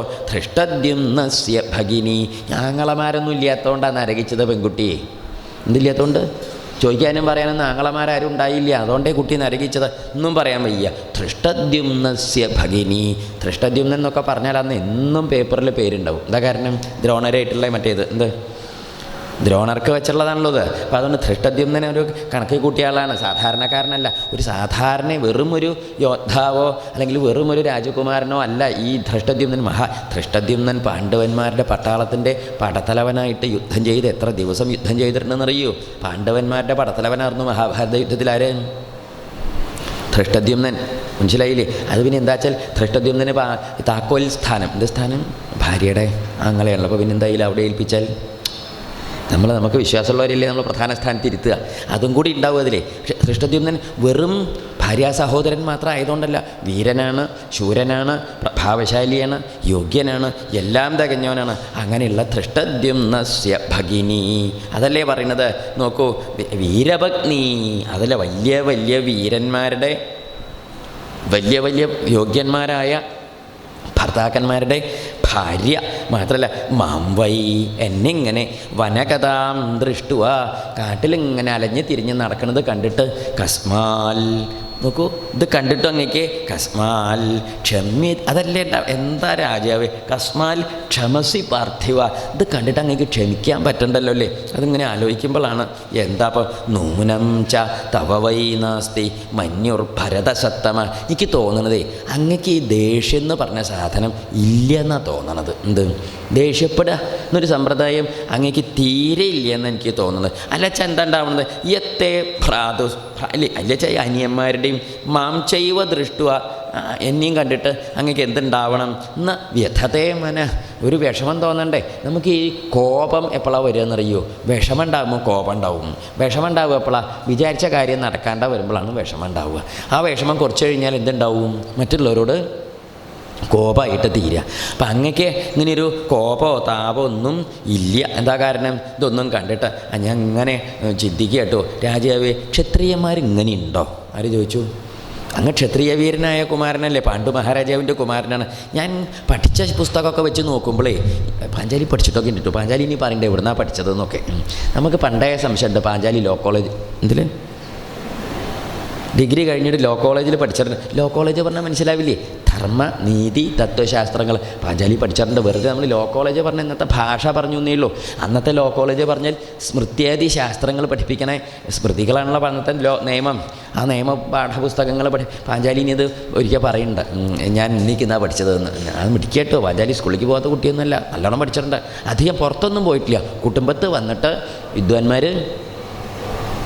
എന്നിട്ടോ ധൃഷ്ടദ്യുമ്നസ്യ ഭഗിനി. ആങ്ങളമാരൊന്നും ഇല്ലാത്തതുകൊണ്ടാണ് നരകിച്ചത് പെൺകുട്ടി. എന്തില്ലാത്തതുകൊണ്ട് ചോദിക്കാനും പറയാനൊന്നും ആങ്ങളമാരാരും ഉണ്ടായില്ല. അതുകൊണ്ടേ കുട്ടി നരകിച്ചത്. ഒന്നും പറയാൻ വയ്യ. ധൃഷ്ടദ്യുംനസ്യ ഭഗിനി. ധൃഷ്ടദ്യുംനെന്നൊക്കെ പറഞ്ഞാൽ അന്ന് എന്നും പേപ്പറിൽ പേരുണ്ടാവും. എന്താ കാരണം? ദ്രോണരായിട്ടുള്ള മറ്റേത്. എന്ത്? ദ്രോണർക്ക് വെച്ചുള്ളതാണല്ലോ ഇത്. അപ്പോൾ അതുകൊണ്ട് ധൃഷ്ടദ്യുമ്നനെ ഒരു കണക്ക് കൂട്ടിയ ആളാണ്. സാധാരണക്കാരനല്ല. ഒരു സാധാരണ വെറും ഒരു യോദ്ധാവോ അല്ലെങ്കിൽ വെറും ഒരു രാജകുമാരനോ അല്ല ഈ ധൃഷ്ടദ്യുമ്നൻ മഹാ ധൃഷ്ടദ്യുമ്നൻ പാണ്ഡവന്മാരുടെ പട്ടാളത്തിന്റെ പടത്തലവനായിട്ട് യുദ്ധം ചെയ്ത് എത്ര ദിവസം യുദ്ധം ചെയ്തിട്ടുണ്ടെന്നറിയൂ? പാണ്ഡവന്മാരുടെ പടത്തലവനായിരുന്നു മഹാഭാരത യുദ്ധത്തിൽ ആര്? ധൃഷ്ടദ്യുമ്നൻ. മനസ്സിലായില്ലേ? അത് പിന്നെ എന്താ വെച്ചാൽ ധൃഷ്ടദ്യുമ്നന് താക്കോൽ സ്ഥാനം. എന്ത് സ്ഥാനം? ഭാര്യയുടെ ആങ്ങളെയാണല്ലോ. അപ്പോൾ പിന്നെ എന്തായാലും അവിടെ ഏൽപ്പിച്ചാൽ? നമ്മൾ നമുക്ക് വിശ്വാസമുള്ളവരില്ലേ നമ്മൾ പ്രധാന സ്ഥാനത്ത് ഇരുത്തുക. അതും കൂടി ഉണ്ടാവും അതിലേ. പക്ഷെ ധൃഷ്ടദ്യുമ്നൻ വെറും ഭാര്യ സഹോദരൻ മാത്രം ആയതുകൊണ്ടല്ല വീരനാണ് ശൂരനാണ് പ്രഭാവശാലിയാണ് യോഗ്യനാണ് എല്ലാം തികഞ്ഞവനാണ്. അങ്ങനെയുള്ള ധൃഷ്ടദ്യുമ്നസ്യ ഭഗിനി. അതല്ലേ പറയുന്നത്? നോക്കൂ വീരഭഗ്നി. അതല്ല വലിയ വലിയ വീരന്മാരുടെ വലിയ വലിയ യോഗ്യന്മാരായ ഭർത്താക്കന്മാരുടെ ഭാര്യ മാത്രമല്ല മാംവൈ എന്നിങ്ങനെ വനകഥാം ദൃഷ്ടുവ. കാട്ടിലിങ്ങനെ അലഞ്ഞ് തിരിഞ്ഞ് നടക്കുന്നത് കണ്ടിട്ട് കസ്മാൽ. നോക്കൂ. ഇത് കണ്ടിട്ട് അങ്ങേക്ക്? കസ്മാൽ ക്ഷമ്യ അതല്ലേ എന്താ രാജാവ്? കസ്മാൽ ക്ഷമസി പാർത്ഥിവ. ഇത് കണ്ടിട്ട് അങ്ങേക്ക് ക്ഷമിക്കാൻ പറ്റണ്ടല്ലോ അല്ലേ? അതിങ്ങനെ ആലോചിക്കുമ്പോഴാണ് എന്താ ഇപ്പം നൂനം ച തവ വൈ നാസ്തി മഞ്ഞുർ ഭരതസത്തമ എനിക്ക് തോന്നണതേ അങ്ങക്ക് ഈ ദേഷ്യം എന്ന് പറഞ്ഞ സാധനം ഇല്ല എന്നാണ് തോന്നണത്. എന്ത്? ദേഷ്യപ്പെടുക എന്നൊരു സമ്പ്രദായം അങ്ങക്ക് തീരെ ഇല്ല എന്ന് എനിക്ക് തോന്നുന്നത് അല്ലച്ച എന്താ ഉണ്ടാവുന്നത് യത്തെ ഭ്രാതു അല്ലെ അല്ലച്ച അനിയന്മാരുടെയും മാം ചെയ്വ ദൃഷ്ടുവ. എന്നെയും കണ്ടിട്ട് അങ്ങക്ക് എന്തുണ്ടാവണം? എന്ന വ്യഥതേ മന. ഒരു വിഷമം തോന്നണ്ടേ. നമുക്ക് ഈ കോപം എപ്പോഴാണ് വരിക എന്നറിയോ വിഷമം ഉണ്ടാകുമ്പോൾ കോപം ഉണ്ടാവും വിഷമം ഉണ്ടാവുക എപ്പോഴാണ് വിചാരിച്ച കാര്യം നടക്കാണ്ട വരുമ്പോഴാണ് വിഷമം ഉണ്ടാവുക ആ വിഷമം കുറച്ച് കഴിഞ്ഞാൽ എന്തുണ്ടാവും? മറ്റുള്ളവരോട് കോപമായിട്ട് തീരുക അപ്പം അങ്ങക്ക് ഇങ്ങനെയൊരു കോപമോ താപമോ ഒന്നും ഇല്ല. എന്താ കാരണം? ഇതൊന്നും കണ്ടിട്ട്. ഞാൻ ഇങ്ങനെ ചിന്തിക്കുക കേട്ടോ രാജാവ് ക്ഷത്രിയന്മാർ ഇങ്ങനെ ആര് ചോദിച്ചു? അങ്ങ് ക്ഷത്രിയ വീരനായ കുമാരനല്ലേ? പാണ്ഡു മഹാരാജാവിന്റെ കുമാരനാണ്. ഞാൻ പഠിച്ച പുസ്തകമൊക്കെ വെച്ച് നോക്കുമ്പോഴേ പാഞ്ചാലി പഠിച്ചിട്ടൊക്കെ ഉണ്ട് പാഞ്ചാലി ഇനി പറയണ്ടേ എവിടുന്നാണ് പഠിച്ചതെന്നൊക്കെ. നമുക്ക് പണ്ടേ സംശയമുണ്ട് പാഞ്ചാലി ലോ കോളേജ് എന്തിൽ ഡിഗ്രി കഴിഞ്ഞിട്ട് ലോ കോളേജിൽ പഠിച്ചിട്ടുണ്ട് ലോ കോളേജ് പറഞ്ഞാൽ മനസ്സിലാവില്ലേ? ധർമ്മ നീതി തത്വശാസ്ത്രങ്ങൾ. പാഞ്ചാലി പഠിച്ചിട്ടുണ്ട്. വെറുതെ നമ്മൾ ലോ കോളേജ് പറഞ്ഞ ഇന്നത്തെ ഭാഷ പറഞ്ഞു എന്നേ ഉള്ളൂ. അന്നത്തെ ലോ കോളേജ് പറഞ്ഞാൽ സ്മൃത്യാദി ശാസ്ത്രങ്ങൾ പഠിപ്പിക്കണേ. സ്മൃതികളാണല്ലോ അന്നത്തെ ലോ നിയമം. ആ നിയമ പാഠപുസ്തകങ്ങൾ പഠി പാഞ്ചാലി ഇനി ഇത് ഒരിക്കൽ പറയുന്നുണ്ട് ഉം, ഞാൻ ഇന്നിക്കുന്നാ പഠിച്ചതെന്ന് ഞാൻ മിടിക്കട്ടോ പാഞ്ചാലി സ്കൂളിലേക്ക് പോകാത്ത കുട്ടിയൊന്നുമല്ല. നല്ലോണം പഠിച്ചിട്ടുണ്ട്. അധികം പുറത്തൊന്നും പോയിട്ടില്ല. കുടുംബത്ത് വന്നിട്ട് വിദ്വാൻമാർ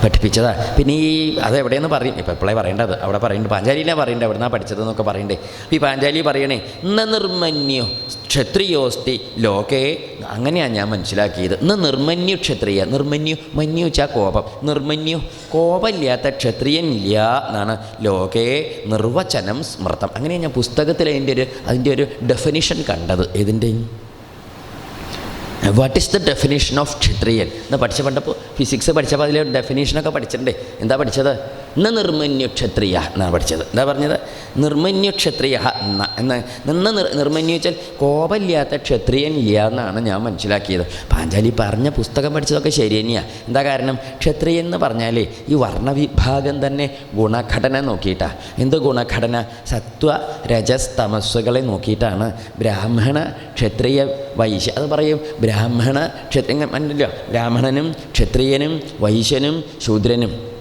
പഠിപ്പിച്ചതാ. പിന്നെ ഈ അത് എവിടെയെന്ന് പറയും. ഇപ്പം എപ്പോഴേ പറയേണ്ടത്? അവിടെ പറയുന്നുണ്ട് പാഞ്ചാലിയിലാണ് പറയേണ്ടത് നിന്നാണ് പഠിച്ചതെന്നൊക്കെ പറയണ്ടേ. ഈ പാഞ്ചാലി പറയണേ ന നിർമ്മന്യോ ക്ഷത്രിയോസ്തി ലോകേ. അങ്ങനെയാണ് ഞാൻ മനസ്സിലാക്കിയത്. ഇന്ന് നിർമ്മന്യു ക്ഷത്രിയ. നിർമ്മന്യു മന്യു വെച്ചാൽ കോപം. നിർമ്മന്യു കോപമില്ലാത്ത ക്ഷത്രിയൻ ഇല്ല എന്നാണ് ലോകേ നിർവചനം സ്മൃതം. അങ്ങനെയാണ് ഞാൻ പുസ്തകത്തിൽ അതിന്റെ ഒരു അതിന്റെ ഒരു ഡെഫിനിഷൻ കണ്ടത്. ഇതിന്റെ what is the definition of ക്ഷത്രിയൻ എന്ന് പഠിച്ച പണ്ടപ്പോൾ ഫിസിക്സ് പഠിച്ചപ്പോൾ അതിലെ ഡെഫിനേഷനൊക്കെ പഠിച്ചിട്ടുണ്ടേ. എന്താ പഠിച്ചത്? ന നിർമ്മന്യു ക്ഷത്രിയ എന്നാണ് പഠിച്ചത്. എന്താ പറഞ്ഞത്? നിർമ്മന്യു ക്ഷത്രിയ എന്ന നിന്ന് നിർ നിർമ്മന്യു വെച്ചാൽ കോപമില്ലാത്ത ക്ഷത്രിയൻ ഇല്ല എന്നാണ് ഞാൻ മനസ്സിലാക്കിയത്. പാഞ്ചാലി പറഞ്ഞ പുസ്തകം പഠിച്ചതൊക്കെ ശരി തന്നെയാണ് എന്താ കാരണം? ക്ഷത്രിയൻ എന്ന് പറഞ്ഞാൽ ഈ വർണവിഭാഗം തന്നെ ഗുണഘടന നോക്കിയിട്ടാണ് എന്ത് ഗുണഘടന? സത്വ രജസ് തമസ്സുകളെ നോക്കിയിട്ടാണ്. ബ്രാഹ്മണ ക്ഷത്രിയ വൈശ്യ. അത് പറയും. ബ്രാഹ്മണ ക്ഷത്രിയ ബ്രാഹ്മണനും ക്ഷത്രിയനും വൈശ്യനും ശൂദ്രനും.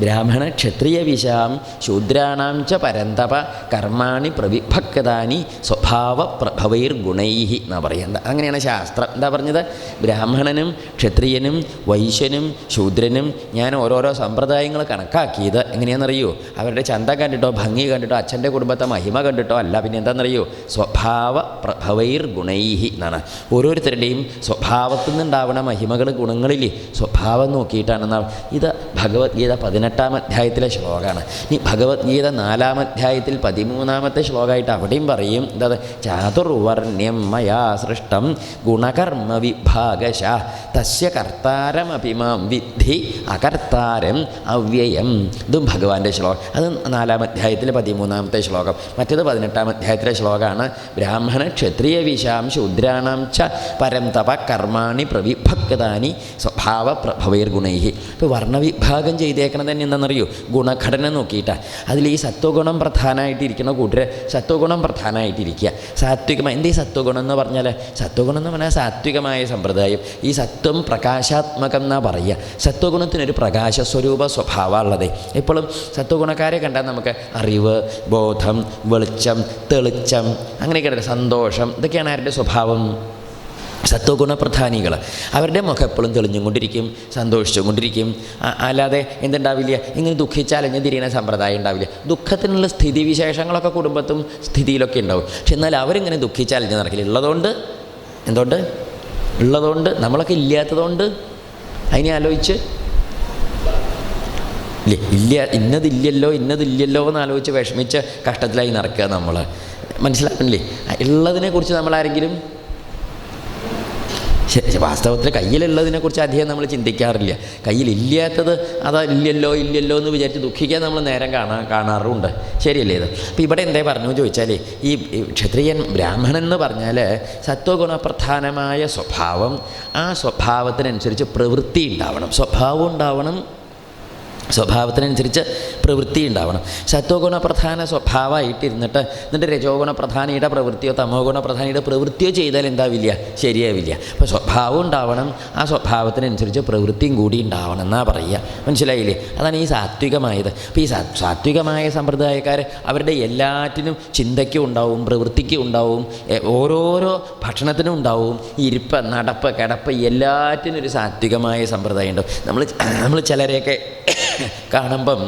ബ്രാഹ്മണ ക്ഷത്രിയ വിശാം ശൂദ്രാണാം ച പരന്തപ കർമാണി പ്രവിഭക്താനി സ്വഭാവ പ്രഭവൈർ ഗുണൈഹി എന്നാണ് പറയുന്നത് അങ്ങനെയാണ് ശാസ്ത്രം. എന്താ പറഞ്ഞത്? ബ്രാഹ്മണനും ക്ഷത്രിയനും വൈശ്യനും ശൂദ്രനും ഞാൻ ഓരോരോ സമ്പ്രദായങ്ങൾ കണക്കാക്കിയത് എങ്ങനെയാണെന്നറിയോ? അവരുടെ ചന്ത കണ്ടിട്ടോ ഭംഗി കണ്ടിട്ടോ അച്ഛന്റെ കുടുംബത്തെ മഹിമ കണ്ടിട്ടോ അല്ല. പിന്നെ എന്താണെന്നറിയോ? സ്വഭാവ പ്രഭവൈർ ഗുണൈഹി എന്നാണ്. ഓരോരുത്തരുടെയും സ്വഭാവത്തിൽ നിന്നുണ്ടാവുന്ന മഹിമകൾ ഗുണങ്ങളിൽ സ്വഭാവം നോക്കിയിട്ടാണ് ഇത് ഭഗവത്ഗീത പതിനെട്ട് പതിനെട്ടാം അധ്യായത്തിലെ ശ്ലോകമാണ്. ഇനി ഭഗവത്ഗീത നാലാം അധ്യായത്തിൽ പതിമൂന്നാമത്തെ ശ്ലോകമായിട്ട് അവിടെയും പറയും. എന്താ ചാതുർവർണ്യം മയാ സൃഷ്ടം ഗുണകർമ്മ വിഭാഗശ. തസ്യ കർത്താരമഭിമാം വിദ്ധി അകർത്താരം അവ്യയം. ഇതും ഭഗവാന്റെ ശ്ലോകം. അത് നാലാം അധ്യായത്തിലെ പതിമൂന്നാമത്തെ ശ്ലോകം. മറ്റേത് പതിനെട്ടാം അധ്യായത്തിലെ ശ്ലോകമാണ്. ബ്രാഹ്മണ ക്ഷത്രിയ വിശാം ശൂദ്രാണാം ച പരം തപ കർമാണി പ്രവിഭക്താനി സ്വഭാവ പ്രഭവൈർഗുണൈഹി ഇപ്പോൾ വർണവിഭാഗം ചെയ്തേക്കണത് തന്നെ എന്താണെന്നറിയോ ഗുണഘടന നോക്കിയിട്ടാണ് അതിൽ ഈ സത്വഗുണം പ്രധാനമായിട്ടിരിക്കുന്ന കൂട്ടർ സത്വഗുണം പ്രധാനമായിട്ടിരിക്കുക സാത്വികമായ എന്തേ സത്വഗുണം എന്ന് പറഞ്ഞാൽ സത്വഗുണം എന്ന് പറഞ്ഞാൽ സാത്വികമായ സമ്പ്രദായം. ഈ സത്വം പ്രകാശാത്മകം എന്നാ പറയുക. സത്വഗുണത്തിനൊരു പ്രകാശ സ്വരൂപ സ്വഭാവമുള്ളത് എപ്പോഴും സത്വഗുണക്കാരെ കണ്ടാൽ നമുക്ക് അറിവ് ബോധം വെളിച്ചം തെളിച്ചം അങ്ങനെയൊക്കെ സന്തോഷം. ഇതൊക്കെയാണ് ആരുടെ സ്വഭാവം? സത്വഗുണപ്രധാനികൾ. അവരുടെ മുഖം എപ്പോഴും തെളിഞ്ഞുകൊണ്ടിരിക്കും സന്തോഷിച്ചുകൊണ്ടിരിക്കും. സന്തോഷിച്ചും കൊണ്ടിരിക്കും അല്ലാതെ എന്തുണ്ടാവില്ല? ഇങ്ങനെ ദുഃഖിച്ചലഞ്ഞ് തിരിയുന്ന സമ്പ്രദായം ഉണ്ടാവില്ല. ദുഃഖത്തിനുള്ള സ്ഥിതിവിശേഷങ്ങളൊക്കെ കുടുംബത്തും സ്ഥിതിയിലൊക്കെ ഉണ്ടാവും. പക്ഷെ എന്നാൽ അവരിങ്ങനെ ദുഃഖിച്ചലഞ്ഞ് നടക്കില്ല. ഉള്ളതുകൊണ്ട്? എന്തുകൊണ്ട്? ഉള്ളതുകൊണ്ട്? നമ്മളൊക്കെ ഇല്ലാത്തതുകൊണ്ട്? അതിനെ ആലോചിച്ച്? ഇല്ലേ ഇല്ല ഇന്നതില്ലല്ലോ ഇന്നതില്ലല്ലോ എന്ന് ആലോചിച്ച് വിഷമിച്ച് കഷ്ടത്തിലായി നടക്കുക നമ്മൾ മനസ്സിലാക്കണില്ലേ ഉള്ളതിനെക്കുറിച്ച് നമ്മളാരെങ്കിലും ശ- ശ- വാസ്തവത്തിൽ കയ്യിലുള്ളതിനെക്കുറിച്ച് അധികം നമ്മൾ ചിന്തിക്കാറില്ല. കയ്യിലില്ലാത്തത് അതാ ഇല്ലല്ലോ ഇല്ലല്ലോ എന്ന് വിചാരിച്ച് ദുഃഖിക്കാൻ നമ്മൾ നേരം കാണാൻ കാണാറുണ്ട്. ശരിയല്ലേ ഇത്? അപ്പോൾ ഇവിടെ എന്തേ പറഞ്ഞു ചോദിച്ചാൽ ഈ ഈ ക്ഷത്രിയൻ ബ്രാഹ്മണൻ എന്ന് പറഞ്ഞാൽ സത്വഗുണപ്രധാനമായ സ്വഭാവം ആ സ്വഭാവത്തിനനുസരിച്ച് പ്രവൃത്തി ഉണ്ടാവണം. സ്വഭാവം ഉണ്ടാവണം സ്വഭാവത്തിനനുസരിച്ച് പ്രവൃത്തി ഉണ്ടാവണം സത്വഗുണ പ്രധാന സ്വഭാവമായിട്ടിരുന്നിട്ട് എന്നിട്ട് രജോ ഗുണ പ്രധാനിയുടെ പ്രവൃത്തിയോ തമോ ഗുണ പ്രധാനിയുടെ പ്രവൃത്തിയോ ചെയ്താൽ എന്താവില്ല ശരിയാവില്ല അപ്പോൾ സ്വഭാവം ഉണ്ടാവണം ആ സ്വഭാവത്തിനനുസരിച്ച് പ്രവൃത്തിയും കൂടി ഉണ്ടാവണം എന്നാ പറയുക. മനസ്സിലായില്ലേ? അതാണ് ഈ സാത്വികമായത്. അപ്പോൾ ഈ സാത്വികമായ സമ്പ്രദായക്കാർ അവരുടെ എല്ലാറ്റിനും ചിന്തയ്ക്കും ഉണ്ടാവും പ്രവൃത്തിക്കും ഉണ്ടാവും ഓരോരോ ഭക്ഷണത്തിനും ഉണ്ടാവും ഇരിപ്പ് നടപ്പ് കിടപ്പ് എല്ലാറ്റിനും ഒരു സാത്വികമായ സമ്പ്രദായം ഉണ്ടാവും നമ്മൾ നമ്മൾ ചിലരെയൊക്കെ കാണുമ്പം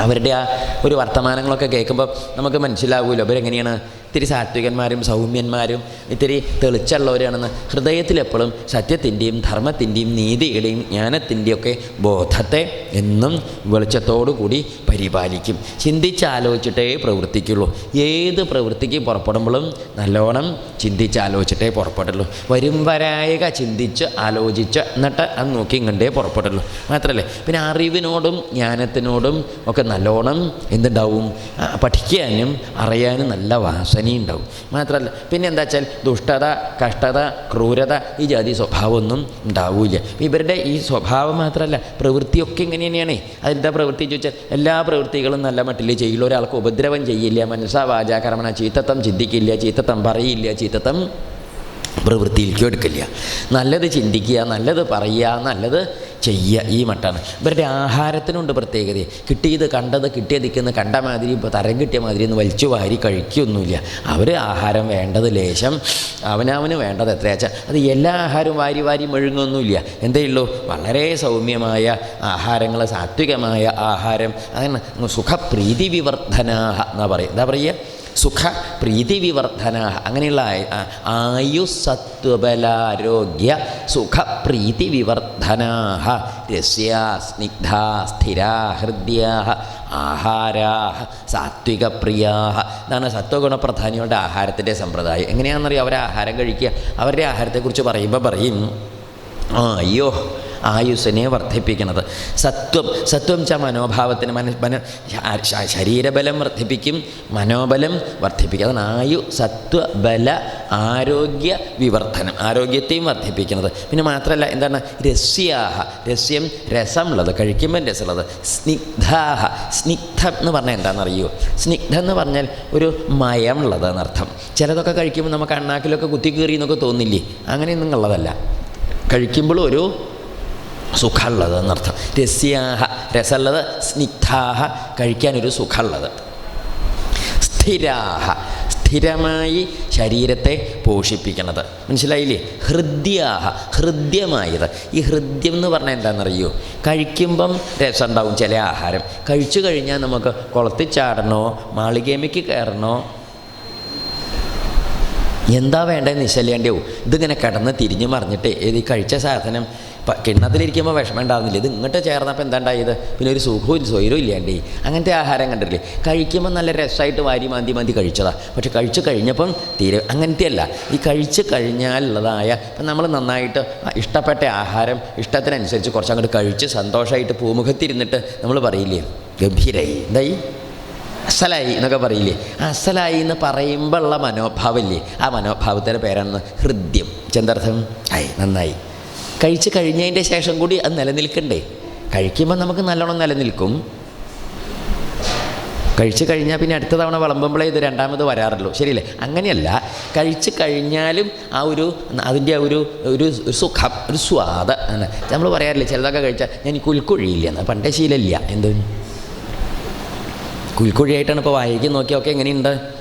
അവരുടെ ആ ഒരു വർത്തമാനങ്ങളൊക്കെ കേൾക്കുമ്പോൾ നമുക്ക് മനസ്സിലാവുമല്ലോ അവരെങ്ങനെയാണ് ഇത്തിരി സാത്വികന്മാരും സൗമ്യന്മാരും ഇത്തിരി തെളിച്ചുള്ളവരാണെന്ന് ഹൃദയത്തിലെപ്പോഴും സത്യത്തിന്റെയും ധർമ്മത്തിന്റെയും നീതിയുടെയും ജ്ഞാനത്തിന്റെയൊക്കെ ബോധത്തെ എന്നും വെളിച്ചത്തോടു കൂടി പരിപാലിക്കും. ചിന്തിച്ചാലോചിച്ചിട്ടേ പ്രവർത്തിക്കുള്ളൂ. ഏത് പ്രവൃത്തിക്ക് പുറപ്പെടുമ്പോഴും നല്ലോണം ചിന്തിച്ചാലോചിച്ചിട്ടേ പുറപ്പെടുള്ളൂ. വരും വരായക ചിന്തിച്ച് ആലോചിച്ച് എന്നിട്ട് അത് നോക്കി ഇങ്ങണ്ടേ പുറപ്പെടുള്ളൂ. മാത്രമല്ലേ പിന്നെ അറിവിനോടും ജ്ഞാനത്തിനോടും ഒക്കെ നല്ലോണം എന്തുണ്ടാവും? പഠിക്കാനും അറിയാനും നല്ല വാസനയുണ്ടാവും മാത്രമല്ല പിന്നെ എന്താ വെച്ചാൽ ദുഷ്ടത കഷ്ടത ക്രൂരത ഈ ജാതി സ്വഭാവമൊന്നും ഉണ്ടാവില്ല. ഇവരുടെ ഈ സ്വഭാവം മാത്രമല്ല പ്രവൃത്തിയൊക്കെ ഇങ്ങനെ തന്നെയാണ് അതെന്താ പ്രവൃത്തി ചോദിച്ചാൽ എല്ലാ പ്രവൃത്തികളും നല്ല മട്ടിൽ ചെയ്യില്ല. ഒരാൾക്ക് ഉപദ്രവം ചെയ്യില്ല മനസ്സാ വാചാ ചീത്തത്വം ചിന്തിക്കില്ല ചീത്തത്വം പറയില്ല ചീത്തത്വം പ്രവൃത്തിയിലേക്ക് എടുക്കില്ല. നല്ലത് ചിന്തിക്കുക നല്ലത് പറയുക നല്ലത് ചെയ്യുക ഈ മട്ടാണ്. ഇവരുടെ ആഹാരത്തിനുണ്ട് പ്രത്യേകത കിട്ടിയത് കണ്ടത് കിട്ടിയത് ദിക്കുന്ന കണ്ട മാതിരി ഇപ്പോൾ തരം കിട്ടിയ മാതിരി ഒന്ന് വലിച്ചു വാരി കഴിക്കുകയൊന്നുമില്ല അവർ ആഹാരം വേണ്ടത് ലേശം അവനവന് വേണ്ടത് എത്രയാച്ചാൽ അത് എല്ലാ ആഹാരവും വാരി വാരി മെഴുങ്ങൊന്നുമില്ല. എന്തേ ഉള്ളൂ? വളരെ സൗമ്യമായ ആഹാരങ്ങൾ സാത്വികമായ ആഹാരം. അങ്ങനെ സുഖപ്രീതി വിവർദ്ധന എന്നാ പറയുക എന്താ പറയുക? സുഖ പ്രീതി വിവർദ്ധന അങ്ങനെയുള്ള ആയുസത്വബലാരോഗ്യ സുഖ പ്രീതി വിവർധനാഹ രസ്യ സ്നിഗ്ധ സ്ഥിരാ ഹൃദ്യാ ആഹാരാ സാത്വികപ്രിയാ എന്നാണ് സത്വഗുണപ്രധാനികളുടെ ആഹാരത്തിന്റെ സമ്പ്രദായം. എങ്ങനെയാണെന്നറിയാം? അവർ ആഹാരം കഴിക്കുക. അവരുടെ ആഹാരത്തെക്കുറിച്ച് പറയുമ്പോൾ പറയും അയ്യോ ആയുസ്സിനെ വർദ്ധിപ്പിക്കുന്നത്. സത്വം സത്വം ച മനോഭാവത്തിന് മന മന ശരീരബലം വർദ്ധിപ്പിക്കും മനോബലം വർദ്ധിപ്പിക്കും. അതാണ് ആയു സത്വ ബല ആരോഗ്യ വിവർദ്ധനം ആരോഗ്യത്തെയും വർദ്ധിപ്പിക്കുന്നത്. പിന്നെ മാത്രമല്ല എന്താണ്? രസ്യാഹ രസ്യം രസമുള്ളത് കഴിക്കുമ്പം രസമുള്ളത്. സ്നിഗ്ധാഹ സ്നിഗ്ധം എന്ന് പറഞ്ഞാൽ എന്താണെന്നറിയോ? സ്നിഗ്ധം എന്ന് പറഞ്ഞാൽ ഒരു മയമുള്ളത് എന്നർത്ഥം. ചിലതൊക്കെ കഴിക്കുമ്പോൾ നമുക്ക് അണ്ണാക്കിലൊക്കെ കുത്തി കീറി എന്നൊക്കെ തോന്നില്ലേ? അങ്ങനെയൊന്നും ഉള്ളതല്ല. കഴിക്കുമ്പോൾ ഒരു സുഖമുള്ളത് എന്നർത്ഥം. രസ്യാഹ രസമുള്ളത് സ്നിഗ്ധാഹ കഴിക്കാനൊരു സുഖമുള്ളത്. സ്ഥിരാഹ സ്ഥിരമായി ശരീരത്തെ പോഷിപ്പിക്കണത്. മനസ്സിലായില്ലേ? ഹൃദ്യാഹ ഹൃദ്യമായത്. ഈ ഹൃദ്യം എന്ന് പറഞ്ഞാൽ എന്താണെന്നറിയോ? കഴിക്കുമ്പം രസം ഉണ്ടാവും ചില ആഹാരം. കഴിച്ചു കഴിഞ്ഞാൽ നമുക്ക് കുളത്തിൽ ചാടണോ മാളികേമയ്ക്ക് കയറണോ? എന്താ വേണ്ടതെന്ന് നിശ്ചല്ലേണ്ടിയാവും ഇതിങ്ങനെ കിടന്ന് തിരിഞ്ഞു മറിഞ്ഞിട്ട് ഈ കഴിച്ച സാധനം കിണ്ണത്തിലിരിക്കുമ്പോൾ വിഷമം ഉണ്ടാകുന്നില്ല ഇത് ഇങ്ങോട്ട് ചേർന്നപ്പോൾ എന്താ പിന്നെ ഒരു സുഖവും സ്വൈരവും ഇല്ലാണ്ടേ. അങ്ങനത്തെ ആഹാരം കണ്ടിട്ടില്ലേ? കഴിക്കുമ്പോൾ നല്ല രസമായിട്ട് വാരി മാന്തി മാന്തി കഴിച്ചതാ. പക്ഷെ കഴിച്ച് കഴിഞ്ഞപ്പം തീരെ അങ്ങനത്തെ അല്ല ഈ കഴിച്ച് കഴിഞ്ഞാലുള്ളതായ ഇപ്പം നമ്മൾ നന്നായിട്ട് ഇഷ്ടപ്പെട്ട ആഹാരം ഇഷ്ടത്തിനനുസരിച്ച് കുറച്ച് അങ്ങോട്ട് കഴിച്ച് സന്തോഷമായിട്ട് പൂമുഖത്തിരുന്നിട്ട് നമ്മൾ പറയില്ലേ? ഗംഭീരായി. എന്തായി? അസലായി എന്നൊക്കെ പറയില്ലേ? അസലായി എന്ന് പറയുമ്പോൾ ഉള്ള മനോഭാവമില്ലേ ആ മനോഭാവത്തിന്റെ പേരാണ് ഹൃദ്യം. ചെന്തർത്ഥം ആയി നന്നായി. കഴിച്ച് കഴിഞ്ഞതിന്റെ ശേഷം കൂടി അത് നിലനിൽക്കണ്ടേ? കഴിക്കുമ്പോൾ നമുക്ക് നല്ലോണം നിലനിൽക്കും. കഴിച്ച് കഴിഞ്ഞാൽ പിന്നെ അടുത്ത തവണ വിളമ്പുമ്പോഴേ ഇത് രണ്ടാമത് വരാറുള്ളൂ. ശരിയല്ലേ? അങ്ങനെയല്ല. കഴിച്ച് കഴിഞ്ഞാലും ആ ഒരു അതിന്റെ ഒരു ഒരു സുഖം ഒരു സ്വാദ നമ്മൾ പറയാറില്ല ചിലതൊക്കെ കഴിച്ചാൽ ഞാൻ കുൽക്കുഴിയില്ല എന്നാൽ പണ്ടേ ശീലമില്ല. എന്ത്? കുൽക്കുഴിയായിട്ടാണ് ഇപ്പോൾ വായിക്ക് നോക്കിയൊക്കെ എങ്ങനെയുണ്ട്?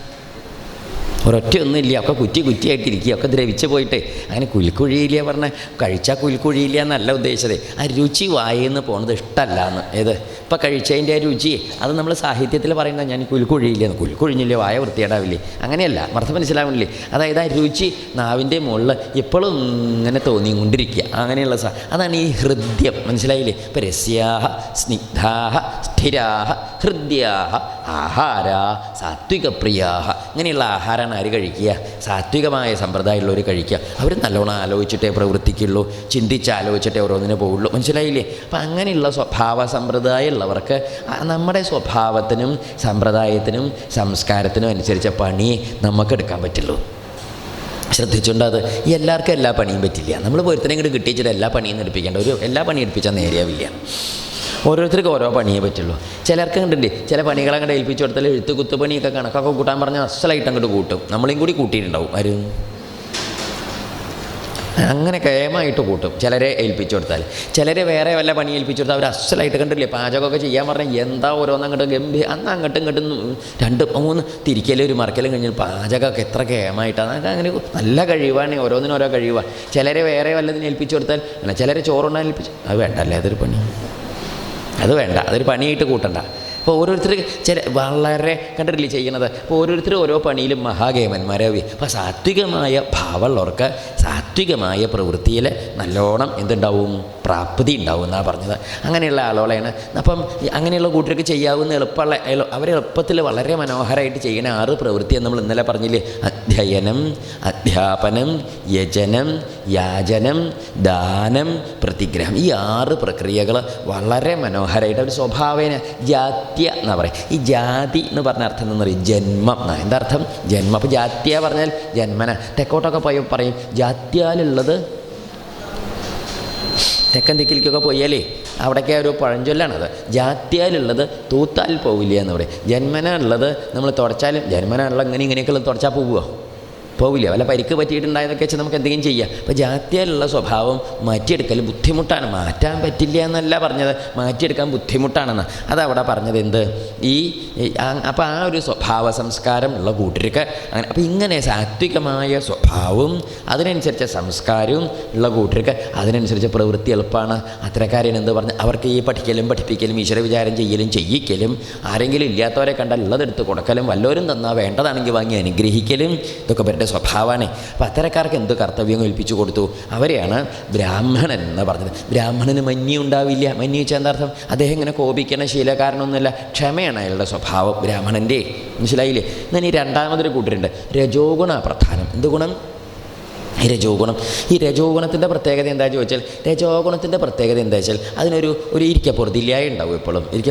ഒരൊറ്റ ഒന്നുമില്ല ഒക്കെ കുറ്റി കുറ്റിയായിട്ടിരിക്കുക. ഒക്കെ ദ്രവിച്ച് പോയിട്ട് അങ്ങനെ കുൽക്കുഴിയില്ല പറഞ്ഞ. കഴിച്ചാൽ കുൽക്കുഴിയില്ല എന്നല്ല ഉദ്ദേശിച്ചത്. ആ രുചി വായിന്ന് പോണത് ഇഷ്ടമല്ല എന്ന് ഏത്? ഇപ്പം കഴിച്ചതിന്റെ ആ രുചി. അത് നമ്മൾ സാഹിത്യത്തിൽ പറയുന്ന ഞാൻ കുലിക്കുഴിയില്ല എന്ന് കുലിക്കുഴിഞ്ഞില്ല വായ വൃത്തിയേടാവില്ലേ അങ്ങനെയല്ല. അർത്ഥം മനസ്സിലാവില്ലേ അതായത് ആ രുചി നാവിന്റെ മുകളിൽ എപ്പോഴും ഇങ്ങനെ തോന്നിക്കൊണ്ടിരിക്കുക. അങ്ങനെയുള്ള സാ അതാണ് ഈ ഹൃദ്യം. മനസ്സിലായില്ലേ? ഇപ്പം രസ്യാഹ സ്നിഗ്ധാഹ സ്ഥിരാഹ ഹൃദ്യാഹ ആഹാര സാത്വികപ്രിയാഹ ഇങ്ങനെയുള്ള ആഹാരമാണ് ആര് കഴിക്കുക? സാത്വികമായ സമ്പ്രദായമുള്ളവർ കഴിക്കുക. അവർ നല്ലോണം ആലോചിച്ചിട്ടേ പ്രവർത്തിക്കുള്ളൂ ചിന്തിച്ച് ആലോചിച്ചിട്ടേ ഓരോന്നിനെ പോവുള്ളൂ. മനസ്സിലായില്ലേ? അപ്പം അങ്ങനെയുള്ള സ്വഭാവ സമ്പ്രദായമുള്ളവർക്ക് നമ്മുടെ സ്വഭാവത്തിനും സമ്പ്രദായത്തിനും സംസ്കാരത്തിനും അനുസരിച്ച പണി നമുക്ക് എടുക്കാൻ പറ്റുള്ളൂ. ശ്രദ്ധിച്ചുകൊണ്ട് അത് എല്ലാവർക്കും എല്ലാ പണിയും പറ്റില്ല. നമ്മൾ പൊരുത്തനെ ഇങ്ങോട്ട് കിട്ടിച്ചിട്ട് എല്ലാ പണിയും എടുപ്പിക്കേണ്ട. ഒരു എല്ലാ പണിയും എടുപ്പിച്ചാൽ നേരെയാവില്ല. ഓരോരുത്തർക്കും ഓരോ പണിയേ പറ്റുള്ളൂ. ചിലർക്ക് കണ്ടില്ലേ ചില പണികളെ അങ്ങോട്ട് ഏൽപ്പിച്ചു കൊടുത്താൽ എഴുത്ത് കുത്തുപണിയൊക്കെ കണക്കൊക്കെ കൂട്ടാൻ പറഞ്ഞാൽ അസലായിട്ട് അങ്ങോട്ട് കൂട്ടും. നമ്മളെയും കൂടി കൂട്ടിയിട്ടുണ്ടാവും. ആരും? അങ്ങനെ കേമായിട്ട് കൂട്ടും. ചിലരെ ഏൽപ്പിച്ചു കൊടുത്താൽ. ചിലരെ വേറെ വല്ല പണി ഏൽപ്പിച്ചു കൊടുത്താൽ അവർ അസലായിട്ട് കണ്ടില്ലേ പാചകമൊക്കെ ചെയ്യാൻ പറഞ്ഞാൽ എന്താ ഓരോന്ന് അങ്ങോട്ട് ഗംഭീര അന്ന് അങ്ങോട്ടും ഇങ്ങോട്ടും രണ്ട് മൂന്ന് തിരിക്കലും ഒരു മറക്കലും കഴിഞ്ഞ് പാചകമൊക്കെ എത്ര കേമായിട്ടാണ് അതൊക്കെ അങ്ങനെ നല്ല കഴിവാണ്. ഓരോന്നിനും ഓരോ കഴിവാണ് ചിലരെ വേറെ വല്ലതിന് ഏൽപ്പിച്ചു കൊടുത്താൽ അല്ല ചിലരെ ചോറുണ്ടാൻ ഏൽപ്പിച്ചു അത് വേണ്ടല്ലേ അതൊരു പണി. അത് വേണ്ട അതൊരു പണിയായിട്ട് കൂട്ടണ്ട. അപ്പോൾ ഓരോരുത്തർ ചില വളരെ കണ്ടിട്ടില്ലേ ചെയ്യണത് അപ്പോൾ ഓരോരുത്തർ ഓരോ പണിയിലും മഹാഗേമന്മാരാവി അപ്പോൾ സാത്വികമായ ഭാവമുള്ളവർക്ക് സാത്വികമായ പ്രവൃത്തിയിൽ നല്ലോണം എന്തുണ്ടാവും? പ്രാപ്തി ഉണ്ടാവും എന്നാണ് പറഞ്ഞത്. അങ്ങനെയുള്ള ആളുകളെയാണ്. അപ്പം അങ്ങനെയുള്ള കൂട്ടർക്ക് ചെയ്യാവുന്ന എളുപ്പമുള്ള അവരെ അവർ എളുപ്പത്തിൽ വളരെ മനോഹരമായിട്ട് ചെയ്യുന്ന ആറ് പ്രവൃത്തി എന്ന് നമ്മൾ ഇന്നലെ പറഞ്ഞില്ലേ? അധ്യയനം അധ്യാപനം യജനം യാചനം ദാനം പ്രതിഗ്രഹം. ഈ ആറ് പ്രക്രിയകൾ വളരെ മനോഹരമായിട്ട് ഒരു സ്വഭാവേന ജാത്യ എന്നാ പറയുക ഈ ജാതി എന്ന് പറഞ്ഞ അർത്ഥം എന്താ പറയും ജന്മം എന്താ അർത്ഥം? ജന്മം. അപ്പോൾ ജാത്യ പറഞ്ഞാൽ ജന്മന. തെക്കോട്ടൊക്കെ പോയി പറയും. ജാത്യാലുള്ളത് തെക്കൻ ദിക്കിലേക്കൊക്കെ പോയാലേ അവിടേക്ക് ഒരു പഴഞ്ചൊല്ലാണത് ജാത്യാലുള്ളത് തൂത്താൽ പോവില്ല എന്ന് പറയും. ജന്മന നമ്മൾ തുടച്ചാലും ജന്മന ഉള്ള ഇങ്ങനെ ഇങ്ങനെയൊക്കെ തുടച്ചാൽ പോവുമോ പോവില്ല. വല്ല പരിക്ക് പറ്റിയിട്ടുണ്ടായതൊക്കെ വെച്ച് നമുക്ക് എന്തെങ്കിലും ചെയ്യാം. അപ്പോൾ ജാത്യാലുള്ള സ്വഭാവം മാറ്റിയെടുക്കൽ ബുദ്ധിമുട്ടാണ്. മാറ്റാൻ പറ്റില്ല എന്നല്ല പറഞ്ഞത്. മാറ്റിയെടുക്കാൻ ബുദ്ധിമുട്ടാണെന്ന്. അതവിടെ പറഞ്ഞത് എന്ത്? ഈ അപ്പോൾ ആ ഒരു സ്വഭാവ സംസ്കാരം ഉള്ള കൂട്ടർക്ക് അങ്ങനെ അപ്പോൾ ഇങ്ങനെ സാത്വികമായ സ്വഭാവവും അതിനനുസരിച്ച സംസ്കാരവും ഉള്ള കൂട്ടർക്ക് അതിനനുസരിച്ച് പ്രവൃത്തി എളുപ്പമാണ് അത്തരക്കാരൻ എന്ത് പറഞ്ഞ്? അവർക്ക് ഈ പഠിക്കലും പഠിപ്പിക്കലും ഈശ്വര വിചാരം ചെയ്യലും ചെയ്യിക്കലും ആരെങ്കിലും ഇല്ലാത്തവരെ കണ്ടാൽ ഉള്ളതെടുത്ത് കൊടുക്കലും വല്ലവരും തന്നാൽ വേണ്ടതാണെങ്കിൽ വാങ്ങി അനുഗ്രഹിക്കലും ഇതൊക്കെ സ്വഭാവമാണ് അപ്പം അത്തരക്കാർക്ക് എന്ത് കർത്തവ്യം ഏൽപ്പിച്ചു കൊടുത്തു? അവരെയാണ് ബ്രാഹ്മണൻ എന്ന് പറഞ്ഞത്. ബ്രാഹ്മണന് മഞ്ഞി ഉണ്ടാവില്ല. മഞ്ഞി വെച്ചാൽ എന്താർത്ഥം അദ്ദേഹം ഇങ്ങനെ കോപിക്കണ ശീലകാരനൊന്നുമല്ല ക്ഷമയാണ് അയാളുടെ സ്വഭാവം ബ്രാഹ്മണന്റെ മനസ്സിലായില്ലേ? എന്നാൽ ഈ രണ്ടാമതൊരു കൂട്ടരുണ്ട്. രജോ ഗുണ പ്രധാനം. എന്ത് ഗുണം? രജോ ഗുണം ഈ രജോ ഗുണത്തിന്റെ പ്രത്യേകത എന്താ ചോദിച്ചാൽ രജോ ഗുണത്തിന്റെ പ്രത്യേകത എന്താ വെച്ചാൽ അതിനൊരു ഒരു ഇരിക്കപ്പുറത്തില്ലായ ഉണ്ടാവും എപ്പോഴും. ഇരിക്ക